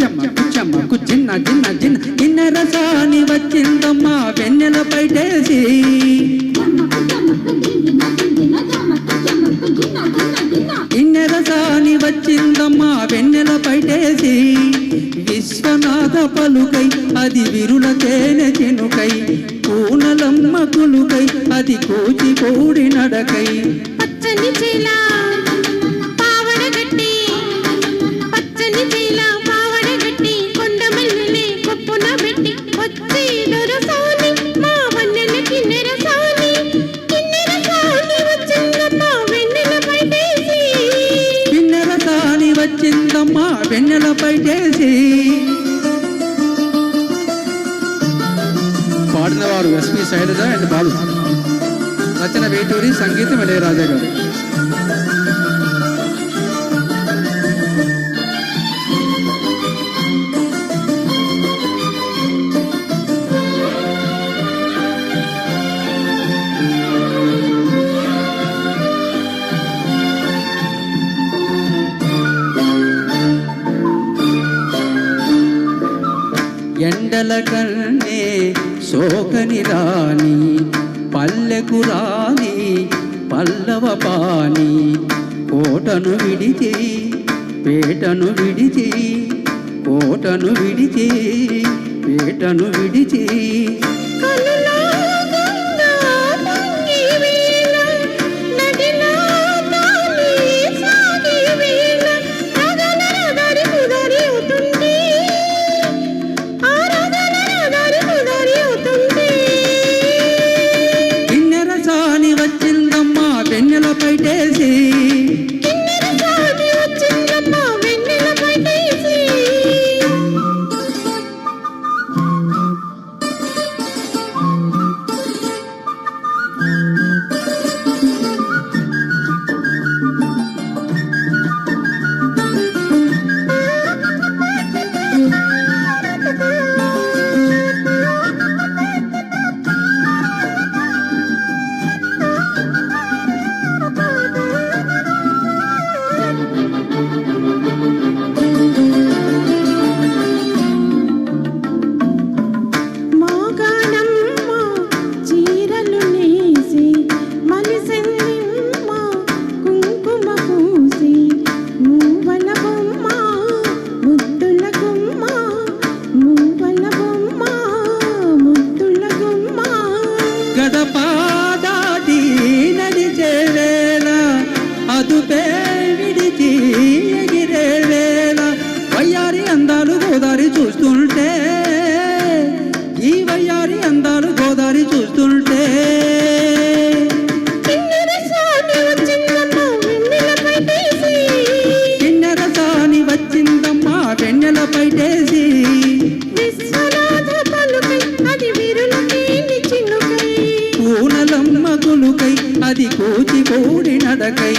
చెమ్మకు చెమ్మకు చిన్న చిన్న చిన్న కిన్నెర వచ్చిందమ్మా వెన్నెల పైటేసి. ఇన్నెరసాని వచ్చిందమ్మా వెన్నెల పైటేసి. విశ్వనాథ పలుకై అది విరుల తేనె చెనుకై. కూనలమ్మ కులుకై అది కోచి కోడి నడకై. పచ్చని చీల వచ్చిందమ్మా చేసి పైటేసి పాడినవారు ఎస్పి శైలజ అండ్ బాలు. రచన వేటూరి సంగీతం ఇళయరాజా గారు. ఎండల కన్నే శోకని రాని పల్లెకు రాని పల్లవ పాని కోటను విడిచి పేటను విడిచి కోటను విడిచి పేటను విడిచి చదుపే విడిచి ఎగిరేవేళ వయ్యారి అందాలు గోదారి చూస్తుంటే ఈ వయ్యారి అందాలు గోదారి చూస్తుంటే. సాని వచ్చిందమ్మా వెన్నెల పైటేసి అది కూచ நடகை